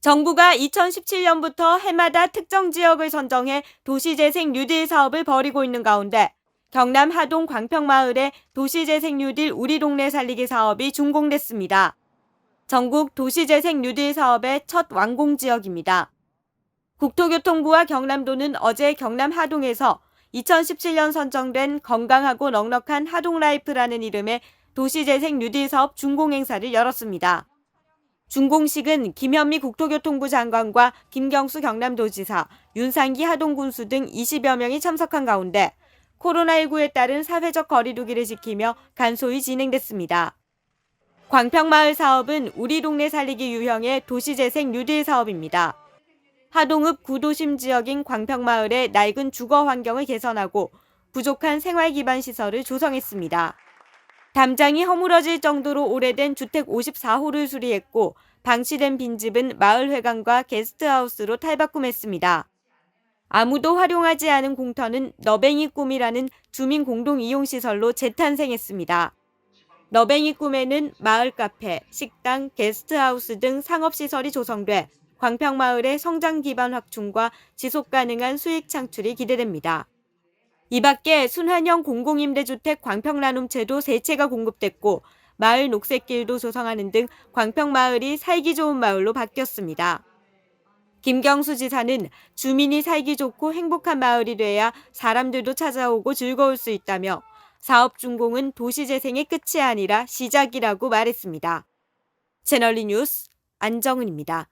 정부가 2017년부터 해마다 특정 지역을 선정해 도시재생 뉴딜 사업을 벌이고 있는 가운데 경남 하동 광평마을의 도시재생 뉴딜 우리 동네 살리기 사업이 준공됐습니다. 전국 도시재생 뉴딜 사업의 첫 완공 지역입니다. 국토교통부와 경남도는 어제 경남 하동에서 2017년 선정된 건강하고 넉넉한 하동라이프라는 이름의 도시재생 뉴딜 사업 준공 행사를 열었습니다. 준공식은 김현미 국토교통부 장관과 김경수 경남도지사, 윤상기 하동군수 등 20여 명이 참석한 가운데 코로나19에 따른 사회적 거리두기를 지키며 간소히 진행됐습니다. 광평마을 사업은 우리 동네 살리기 유형의 도시재생 뉴딜 사업입니다. 하동읍 구도심 지역인 광평마을의 낡은 주거 환경을 개선하고 부족한 생활 기반 시설을 조성했습니다. 담장이 허물어질 정도로 오래된 주택 54호를 수리했고 방치된 빈집은 마을 회관과 게스트하우스로 탈바꿈했습니다. 아무도 활용하지 않은 공터는 너뱅이 꿈이라는 주민 공동 이용 시설로 재탄생했습니다. 너뱅이 꿈에는 마을 카페, 식당, 게스트하우스 등 상업 시설이 조성돼 광평마을의 성장 기반 확충과 지속 가능한 수익 창출이 기대됩니다. 이 밖에 순환형 공공임대주택 광평나눔채도 세 채가 공급됐고 마을 녹색길도 조성하는 등 광평마을이 살기 좋은 마을로 바뀌었습니다. 김경수 지사는 주민이 살기 좋고 행복한 마을이 돼야 사람들도 찾아오고 즐거울 수 있다며 사업 준공은 도시재생의 끝이 아니라 시작이라고 말했습니다. 채널리 뉴스 안정은입니다.